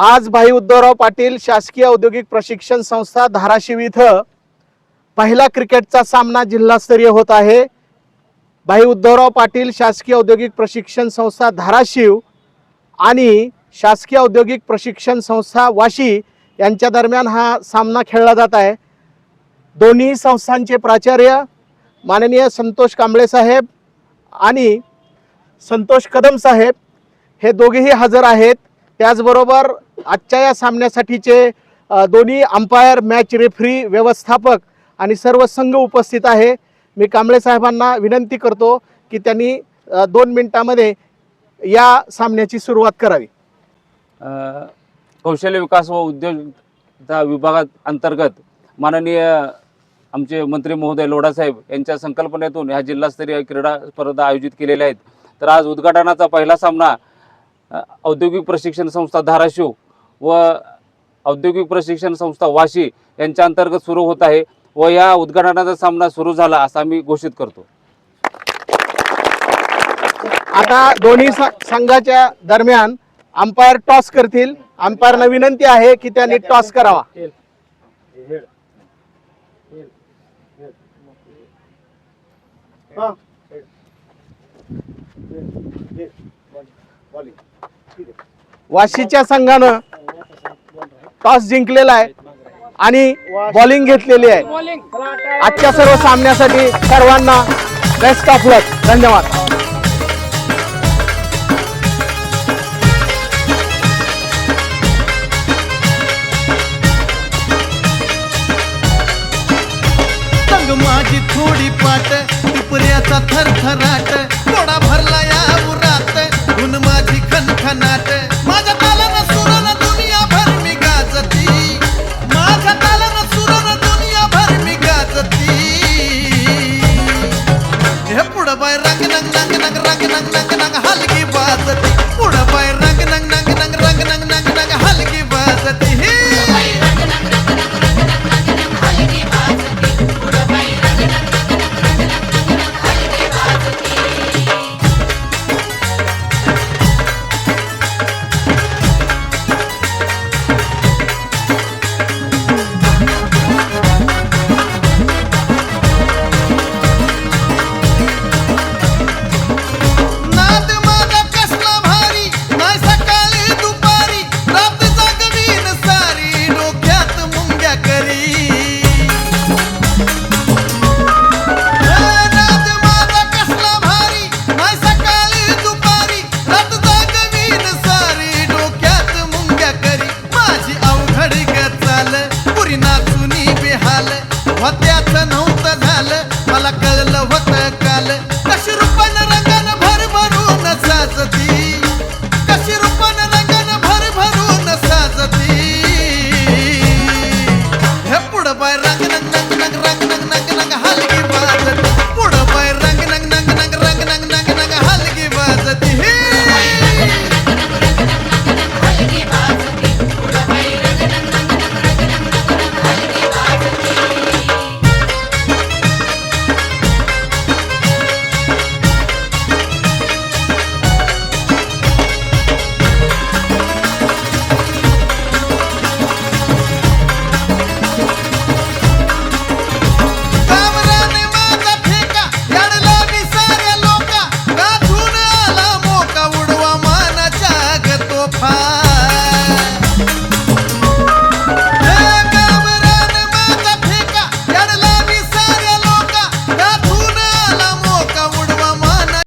आज भाई उद्धवराव पाटील शासकीय औद्योगिक प्रशिक्षण संस्था धाराशिव इथं पहिला क्रिकेटचा सामना जिल्हास्तरीय होत आहे. भाई उद्धवराव पाटील शासकीय औद्योगिक प्रशिक्षण संस्था धाराशिव आणि शासकीय औद्योगिक प्रशिक्षण संस्था वाशी यांच्या दरम्यान हा सामना खेळला जात आहे. दोन्ही संस्थांचे प्राचार्य माननीय संतोष कांबळे साहेब आणि संतोष कदम साहेब हे दोघेही हजर आहेत. त्याचबरोबर आजच्या या सामन्यासाठीचे दोन्ही अंपायर मॅच रेफरी व्यवस्थापक आणि सर्व संघ उपस्थित आहे. मी कांबळे साहेबांना विनंती करतो की त्यांनी दोन मिनिटामध्ये या सामन्याची सुरुवात करावी. कौशल्य विकास व उद्योजकता विभागात अंतर्गत माननीय आमचे मंत्री महोदय लोढासाहेब यांच्या संकल्पनेतून ह्या जिल्हास्तरीय क्रीडा स्पर्धा आयोजित केलेल्या आहेत. तर आज उद्घाटनाचा पहिला सामना औद्योगिक प्रशिक्षण संस्था धाराशिव व औद्योगिक प्रशिक्षण संस्था वाशी यांच्या अंतर्गत सुरू होत आहे व या उद्घाटनाचा सामना सुरू झाला असं आम्ही घोषित करतो. आता दोन्ही संघाच्या दरम्यान अंपायर टॉस करतील. अंपायरना विनंती आहे की त्यांनी टॉस करावा. वाशीच्या संघानं टॉस जिंकलेला आहे आणि बॉलिंग घेतलेली आहे. आजच्या सर्व सामन्यासाठी सर्वांना बेस्ट ऑफ लक धन्यवाद. माझी थोडी पाट टिपऱ्याचा थरथराट थोडा भरला या उरात गुण माझी खनखनाट হালকা होत्याच नव्हतं झालं. मला कळलं होत